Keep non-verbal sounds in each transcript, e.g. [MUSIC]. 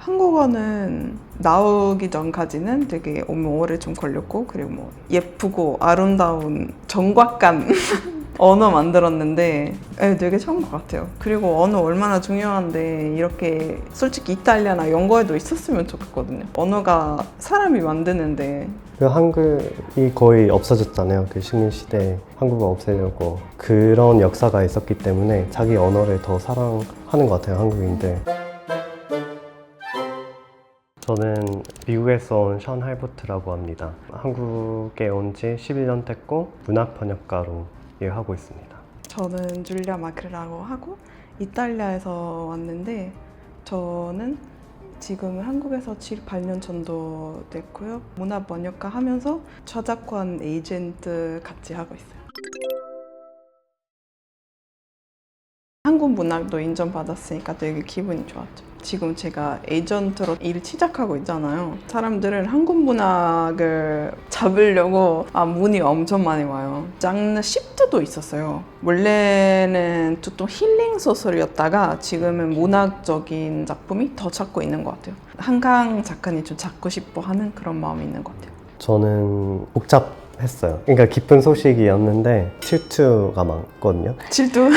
한국어는 나오기 전까지는 되게 오래 좀 걸렸고 그리고 뭐 예쁘고 아름다운 정곽감 [LAUGHS] 언어 만들었는데 예, 되게 처음 것 같아요. 그리고 언어 얼마나 중요한데 이렇게 솔직히 이탈리아나 영어에도 있었으면 좋겠거든요. 언어가 사람이 만드는데 그 한글이 거의 없어졌잖아요. 그 식민 시대에 한국어 없애려고 그런 역사가 있었기 때문에 자기 언어를 더 사랑하는 것 같아요. 한국인들. 저는 미국에서 온 션 할버트라고 합니다. 한국에 온 지 11년 됐고 문학 번역가로 일하고 있습니다. 저는 줄리아 마크라고 하고 이탈리아에서 왔는데 저는 지금 한국에서 7, 8년 정도 됐고요. 문화 번역가 하면서 저작권 에이전트 같이 하고 있어요. 한국 문학도 인정받았으니까 되게 기분이 좋았죠. 지금 제가 에이전트로 일을 시작하고 있잖아요. 사람들은 한국 문학을 잡으려고 아, 문이 엄청 많이 와요. 장르 시프트도 있었어요. 원래는 좀 힐링 소설이었다가 지금은 문학적인 작품이 더 찾고 있는 것 같아요. 한강 작가님 좀 찾고 싶어 하는 그런 마음이 있는 것 같아요. 저는 복잡 했어요. 그러니까 기쁜 소식이었는데 질투가 많거든요. 질투?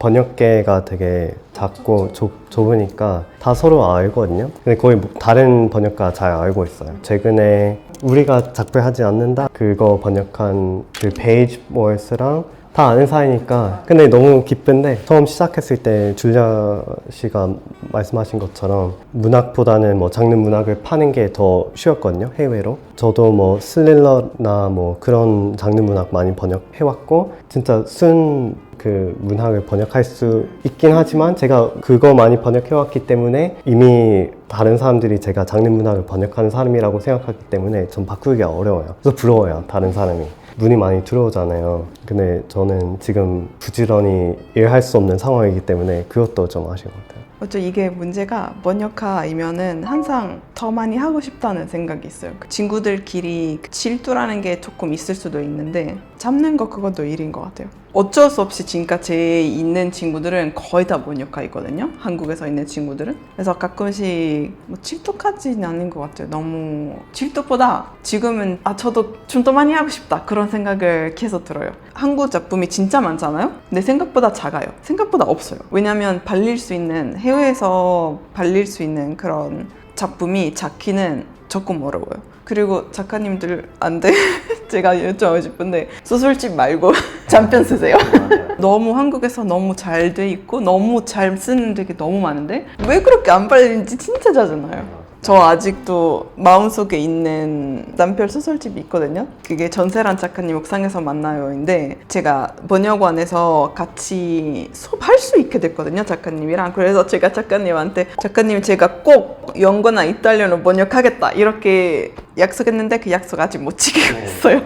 번역계가 되게 작고 좁, 좁으니까 다 서로 알거든요. 근데 거의 뭐 다른 번역가 잘 알고 있어요. 최근에 우리가 작별하지 않는다 그거 번역한 그 베이지 모어스랑 다 아는 사이니까 근데 너무 기쁜데 처음 시작했을 때 줄리아 씨가 말씀하신 것처럼 문학보다는 뭐 장르 문학을 파는 게 더 쉬웠거든요 해외로 저도 뭐 스릴러나 뭐 그런 장르 문학 많이 번역해왔고 진짜 순 그 문학을 번역할 수 있긴 하지만 제가 그거 많이 번역해왔기 때문에 이미 다른 사람들이 제가 장르 문학을 번역하는 사람이라고 생각하기 때문에 전 바꾸기가 어려워요. 그래서 부러워요, 다른 사람이. 눈이 많이 들어오잖아요. 근데 저는 지금 부지런히 일할 수 없는 상황이기 때문에 그것도 좀 아쉬운 것 같아요. 어쩌 이게 문제가 번역가이면은 항상 더 많이 하고 싶다는 생각이 있어요. 그 친구들끼리 그 질투라는 게 조금 있을 수도 있는데 잡는 거 그것도 일인 것 같아요. 어쩔 수 없이 지금까지 있는 친구들은 거의 다 번역가이거든요. 한국에서 있는 친구들은. 그래서 가끔씩 뭐 질투까지는 아닌 것 같아요. 너무 질투보다 지금은 아 저도 좀 더 많이 하고 싶다 그런 생각을 계속 들어요. 한국 작품이 진짜 많잖아요. 근데 생각보다 작아요. 생각보다 없어요. 왜냐하면 발릴 수 있는 해 외에서 발릴 수 있는 그런 작품이 작기는 조금 어려워요. 그리고 작가님들 안 돼. [LAUGHS] 제가 여쭤보고 싶은데 소설집 말고 [LAUGHS] 장편 쓰세요. [LAUGHS] 너무 한국에서 너무 잘 돼 있고 너무 잘 쓰는 되게 너무 많은데 왜 그렇게 안 팔리는지 진짜 짜증나요. 저 아직도 마음속에 있는 남편 소설집이 있거든요. 그게 전세란 작가님 옥상에서 만나요인데 제가 번역원에서 같이 수업할 수 있게 됐거든요. 작가님이랑. 그래서 제가 작가님한테 작가님 제가 꼭 영어나 이탈리아로 번역하겠다 이렇게 약속했는데 그 약속 아직 못 지키고 있어요.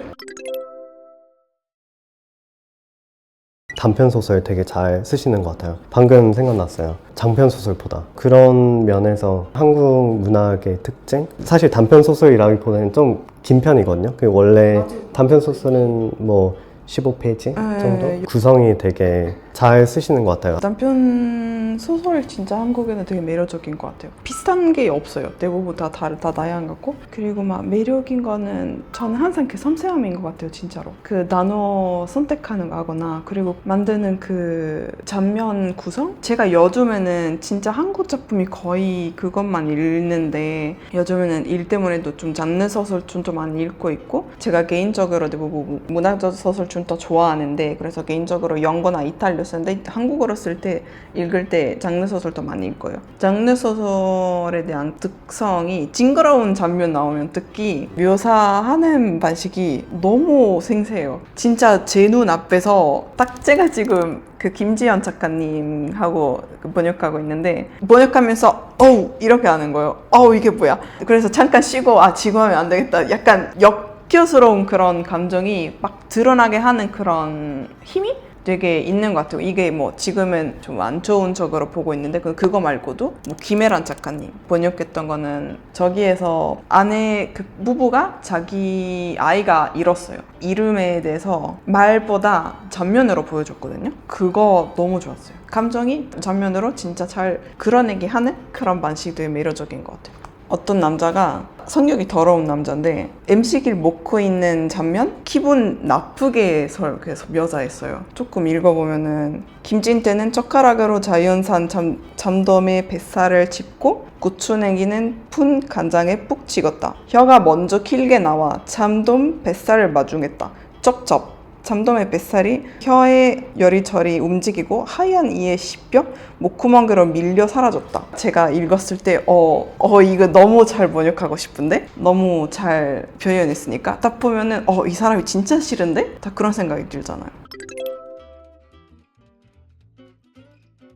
단편 소설 되게 잘 쓰시는 것 같아요. 방금 생각났어요. 장편 소설보다 그런 면에서 한국 문학의 특징? 사실 단편 소설이라기보다는 좀 긴 편이거든요. 그 원래 단편 소설은 뭐 15페이지 정도 네. 구성이 되게 잘 쓰시는 것 같아요. 남편 소설 진짜 한국에는 되게 매력적인 것 같아요. 비슷한 게 없어요. 대부분 다 다 다양한 것 같고 그리고 막 매력인 거는 저는 항상 그 섬세함인 것 같아요. 진짜로 그 나눠 선택하는 거거나 그리고 만드는 그 장면 구성 제가 요즘에는 진짜 한국 작품이 거의 그것만 읽는데 요즘에는 일 때문에도 좀 장르 소설 좀더 많이 읽고 있고 제가 개인적으로 대부분 문학적 소설 좀 더 좋아하는데 그래서 개인적으로 영어나 이탈리아 쓰는데 한국어로 쓸 때 읽을 때 장르 소설도 많이 읽어요. 장르 소설에 대한 특성이 징그러운 장면 나오면 특히 묘사하는 방식이 너무 생생해요. 진짜 제 눈 앞에서 딱 제가 지금 그 김지연 작가님하고 그 번역하고 있는데 번역하면서 어우 이렇게 하는 거예요. 어우 이게 뭐야? 그래서 잠깐 쉬고 아 지금 하면 안 되겠다. 약간 역겨스러운 그런 감정이 막 드러나게 하는 그런 힘이 되게 있는 것 같아요. 이게 뭐 지금은 좀 안 좋은 쪽으로 보고 있는데 그- 그거 말고도 뭐 김혜란 작가님 번역했던 거는 저기에서 아내 그 부부가 자기 아이가 잃었어요. 이름에 대해서 말보다 전면으로 보여줬거든요. 그거 너무 좋았어요. 감정이 전면으로 진짜 잘 그려내게 하는 그런 되게 매력적인 것 같아요. 어떤 남자가 성격이 더러운 남자인데 음식을 먹고 있는 장면 기분 나쁘게 설 그래서 묘사했어요. 조금 읽어보면은 김진태는 젓가락으로 자연산 잠, 잠돔의 뱃살을 짚고 고추냉이는 푼 간장에 푹 찍었다. 혀가 먼저 길게 나와 잠돔 뱃살을 마중했다. 쩝쩝 잠돔의 뱃살이 혀에 여리저리 움직이고 하얀 이의 시뼈 목구멍으로 밀려 사라졌다. 제가 읽었을 때 어, 어 이거 너무 잘 번역하고 싶은데 너무 잘 표현했으니까 딱 보면은 어 이 사람이 진짜 싫은데 다 그런 생각이 들잖아요.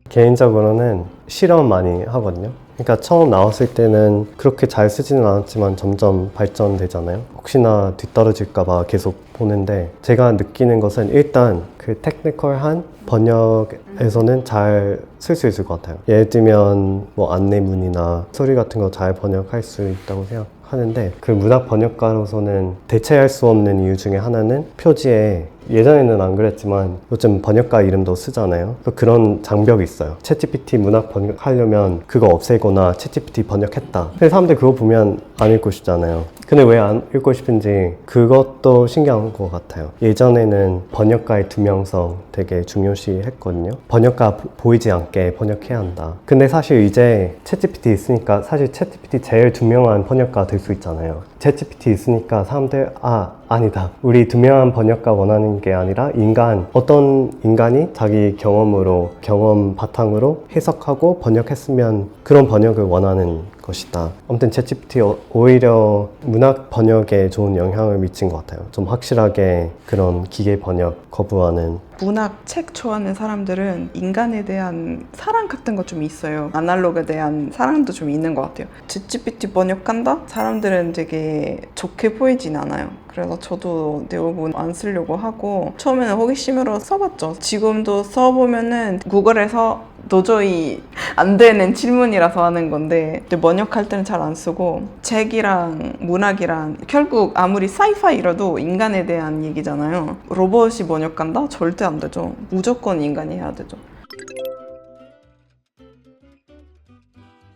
개인적으로는 실험 많이 하거든요. 그러니까 처음 나왔을 때는 그렇게 잘 쓰지는 않았지만 점점 발전되잖아요. 혹시나 뒤떨어질까봐 계속 보는데 제가 느끼는 것은 일단 그 테크니컬한 번역에서는 잘 쓸 수 있을 것 같아요. 예를 들면 뭐 안내문이나 소리 같은 거 잘 번역할 수 있다고 생각하는데 그 문학 번역가로서는 대체할 수 없는 이유 중에 하나는 표지에 예전에는 안 그랬지만 요즘 번역가 이름도 쓰잖아요. 그 그런 장벽이 있어요. 챗GPT 문학 번역하려면 그거 없애거나 챗GPT 번역했다. 근데 사람들 그거 보면 안 읽고 싶잖아요. 근데 왜 안 읽고 싶은지 그것도 신기한 것 같아요. 예전에는 번역가의 투명성 되게 중요시 했거든요. 번역가 보- 보이지 않게 번역해야 한다. 근데 사실 이제 챗GPT 있으니까 사실 챗GPT 제일 투명한 번역가 될 수 있잖아요. 챗GPT 있으니까 사람들 아 아니다. 우리 투명한 번역가 원하는 게 아니라 인간 어떤 인간이 자기 경험으로 경험 바탕으로 해석하고 번역했으면 그런 번역을 원하는 것이다. 아무튼 챗GPT 어- 오히려 문학 번역에 좋은 영향을 미친 것 같아요. 좀 확실하게 그런 기계 번역 거부하는 문학 책 좋아하는 사람들은 인간에 대한 사랑 같은 거 좀 있어요. 아날로그에 대한 사랑도 좀 있는 것 같아요. GPT 번역한다? 사람들은 되게 좋게 보이진 않아요. 그래서 저도 대부분 안 쓰려고 하고 처음에는 호기심으로 써봤죠. 지금도 써보면은 구글에서 도저히 안 되는 질문이라서 하는 건데 번역할 때는 잘 안 쓰고 책이랑 문학이랑 결국 아무리 사이파이라도 인간에 대한 얘기잖아요. 로봇이 번역한다? 절대 안 되죠. 무조건 인간이 해야 되죠.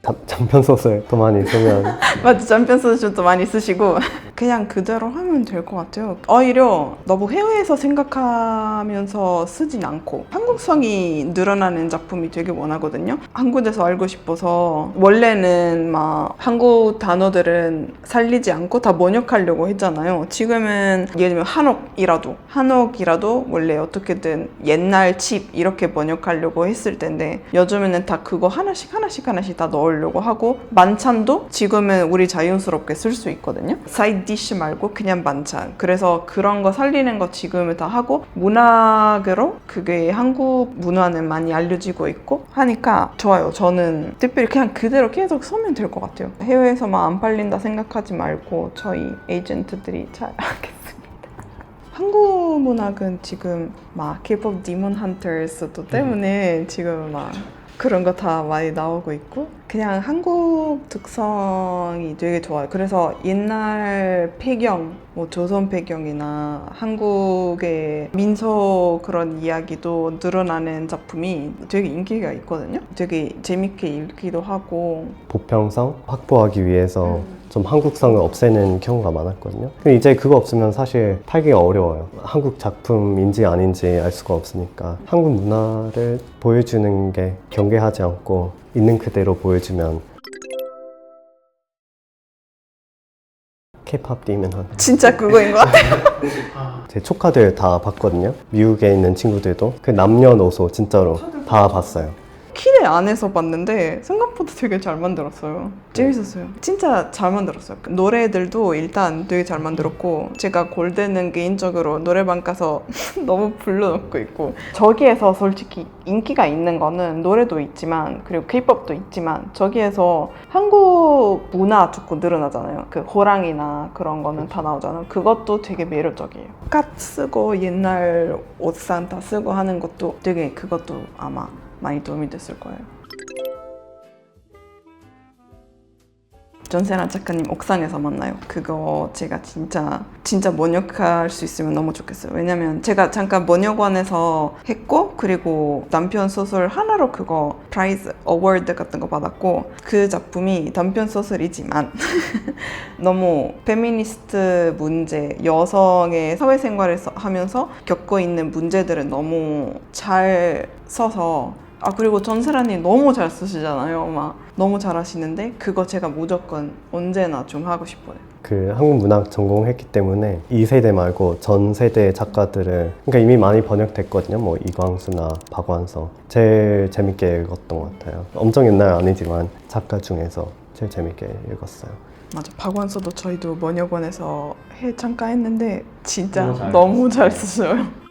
장- [LAUGHS] 장편 소설 [LAUGHS] 더 많이 쓰면 맞아, 장편 소설도 많이 쓰시고 그냥 그대로 하면 될 것 같아요. 오히려 너무 해외에서 생각하면서 쓰진 않고 한국성이 늘어나는 작품이 되게 원하거든요. 한국에서 알고 싶어서 원래는 막 한국 단어들은 살리지 않고 다 번역하려고 했잖아요. 지금은 예를 들면 한옥이라도 한옥이라도 원래 어떻게든 옛날 집 이렇게 번역하려고 했을 텐데 요즘에는 다 그거 하나씩 하나씩 하나씩 다 넣으려고 하고 만찬도 지금은 우리 자연스럽게 쓸 수 있거든요. 사이드 디시 말고 그냥 반찬. 그래서 그런 거 살리는 거 지금은 다 하고 문학으로 그게 한국 문화는 많이 알려지고 있고 하니까 좋아요. 저는 특별히 그냥 그대로 계속 쓰면 될 것 같아요. 해외에서만 안 팔린다 생각하지 말고 저희 에이전트들이 잘 [LAUGHS] 하겠습니다. 한국 문학은 지금 막 K-pop 디몬 헌터스도 때문에 지금 막 그런 거 다 많이 나오고 있고 그냥 한국 특성이 되게 좋아요. 그래서 옛날 배경, 뭐 조선 배경이나 한국의 민속 그런 이야기도 늘어나는 작품이 되게 인기가 있거든요. 되게 재밌게 읽기도 하고 보편성 확보하기 위해서 좀 한국성을 없애는 경우가 많았거든요. 근데 이제 그거 없으면 사실 팔기가 어려워요. 한국 작품인지 아닌지 알 수가 없으니까 한국 문화를 보여주는 게 경계하지 않고 있는 그대로 보여주면 케이팝 디먼한 진짜 그거인 것 같아요. [LAUGHS] 제 조카들 다 봤거든요. 미국에 있는 친구들도 그 남녀노소 진짜로 다 봤어요. 기대 안 해서 봤는데 생각보다 되게 잘 만들었어요. 재밌었어요. 진짜 잘 만들었어요. 그 노래들도 일단 되게 잘 만들었고 제가 골드는 개인적으로 노래방 가서 [LAUGHS] 너무 불러놓고 있고 저기에서 솔직히 인기가 있는 거는 노래도 있지만 그리고 케이팝도 있지만 저기에서 한국 문화 자꾸 늘어나잖아요. 그 호랑이나 그런 거는 다 나오잖아요. 그것도 되게 매력적이에요. 갓 쓰고 옛날 옷상 다 쓰고 하는 것도 되게 그것도 아마 많이 도움이 됐을 거예요. 전세란 작가님 옥상에서 만나요. 그거 제가 진짜 진짜 번역할 수 있으면 너무 좋겠어요. 왜냐면 제가 잠깐 번역원에서 했고 그리고 단편 소설 하나로 그거 프라이즈 어워드 같은 거 받았고 그 작품이 단편 소설이지만 [LAUGHS] 너무 페미니스트 문제, 여성의 사회생활을 서- 하면서 겪고 있는 문제들을 너무 잘 써서 아 그리고 전세라님 너무 잘 쓰시잖아요. 막 너무 잘하시는데 그거 제가 무조건 언제나 좀 하고 싶어요. 그 한국 문학 전공했기 때문에 이 세대 말고 전 세대 작가들을 그러니까 이미 많이 번역됐거든요. 뭐 이광수나 박완서 제일 재밌게 읽었던 것 같아요. 엄청 옛날 아니지만 작가 중에서 제일 재밌게 읽었어요. 맞아 박완서도 저희도 번역원에서 해 잠깐 했는데 진짜 너무 잘 너무 잘 쓰셔요.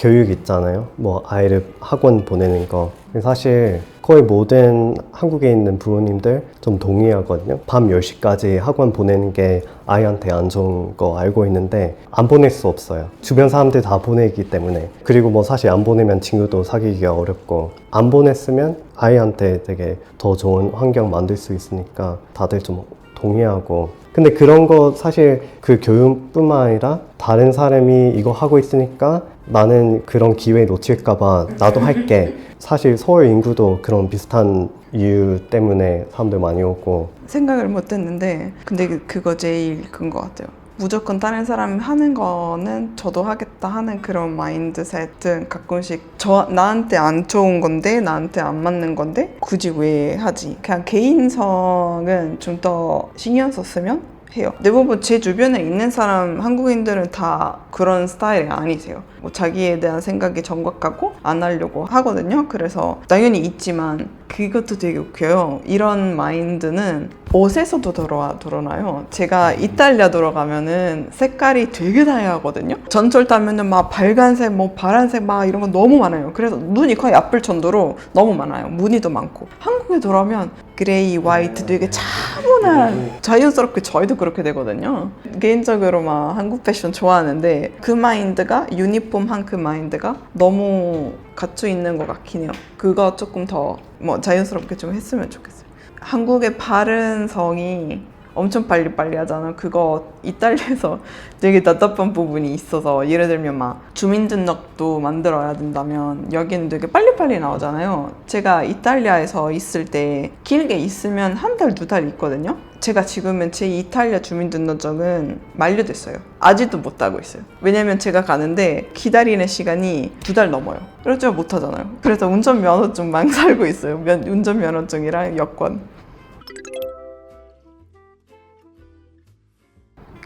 교육 있잖아요. 뭐 아이를 학원 보내는 거. 사실 거의 모든 한국에 있는 부모님들 좀 동의하거든요. 밤 10시까지 학원 보내는 게 아이한테 안 좋은 거 알고 있는데 안 보낼 수 없어요. 주변 사람들 다 보내기 때문에. 그리고 뭐 사실 안 보내면 친구도 사귀기가 어렵고 안 보냈으면 아이한테 되게 더 좋은 환경 만들 수 있으니까 다들 좀 동의하고 근데 그런 거 사실 그 교육뿐만 아니라 다른 사람이 이거 하고 있으니까 나는 그런 기회 놓칠까봐 나도 할게. 사실 서울 인구도 그런 비슷한 이유 때문에 사람들 많이 오고 생각을 못 했는데 근데 그- 그거 제일 큰 것 같아요. 무조건 다른 사람이 하는 거는 저도 하겠다 하는 그런 마인드셋은 가끔씩 저 나한테 안 좋은 건데 나한테 안 맞는 건데 굳이 왜 하지? 그냥 개인성은 좀 더 신경 썼으면 해요. 대부분 제 주변에 있는 사람 한국인들은 다 그런 스타일이 아니세요. 뭐 자기에 대한 생각이 정확하고 안 하려고 하거든요. 그래서 당연히 있지만 그것도 되게 웃겨요. 이런 마인드는 옷에서도 들어와 드러나요. 제가 이탈리아 들어가면은 색깔이 되게 다양하거든요. 전철 타면은 막 빨간색, 뭐 파란색 막 이런 거 너무 많아요. 그래서 눈이 거의 아플 정도로 너무 많아요. 무늬도 많고. 한국에 들어오면 그레이, 화이트 되게 차분한 자연스럽게 저희도 그렇게 되거든요. 개인적으로 막 한국 패션 좋아하는데 그 마인드가 유니폼 한 그 마인드가 너무 갖춰 있는 것 같긴 해요. 그거 조금 더 뭐 자연스럽게 좀 했으면 좋겠어요. 한국의 발음성이 엄청 빨리빨리 하잖아. 그거 이탈리아에서 [LAUGHS] 되게 답답한 부분이 있어서 예를 들면 막 주민등록도 만들어야 된다면 여기는 되게 빨리빨리 나오잖아요. 제가 이탈리아에서 있을 때 길게 있으면 한 달, 두 달 있거든요. 제가 지금은 제 이탈리아 주민등록증은 만료됐어요. 아직도 못 따고 있어요. 왜냐면 제가 가는데 기다리는 시간이 두 달 넘어요. 그래서 못 하잖아요. 그래서 운전면허증만 살고 있어요. 면- 운전면허증이랑 여권.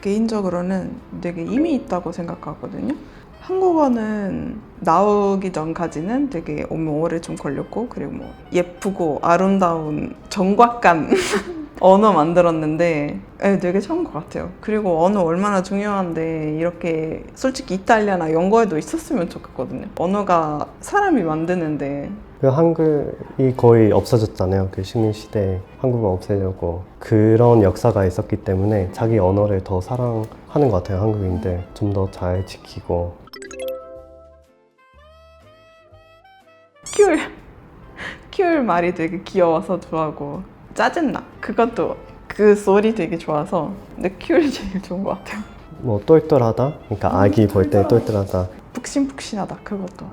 개인적으로는 되게 힘이 있다고 생각하거든요. 한국어는 나오기 전까지는 되게 오래 좀 걸렸고 그리고 뭐 예쁘고 아름다운 정확한 [LAUGHS] 언어 만들었는데 예, 되게 좋은 것 같아요. 그리고 언어 얼마나 중요한데 이렇게 솔직히 이탈리아나 영어에도 있었으면 좋겠거든요. 언어가 사람이 만드는데 그 한글이 거의 없어졌잖아요. 그 식민 시대에 한국어 없애려고 그런 역사가 있었기 때문에 자기 언어를 더 사랑하는 것 같아요. 한국인들 좀 더 잘 지키고 큐얼 큐얼 말이 되게 귀여워서 좋아하고 짜증나. 그것도 그 소리 되게 좋아서 근데 큐얼이 제일 좋은 것 같아요. 뭐 똘똘하다. 그러니까 아기 볼 때 똘똘하다. 푹신푹신하다 그것도.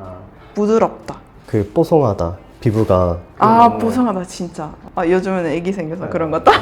부드럽다. 그 뽀송하다. 피부가. 아 보송하다 진짜. 아 요즘에는 애기 생겨서 그런 것도 [LAUGHS]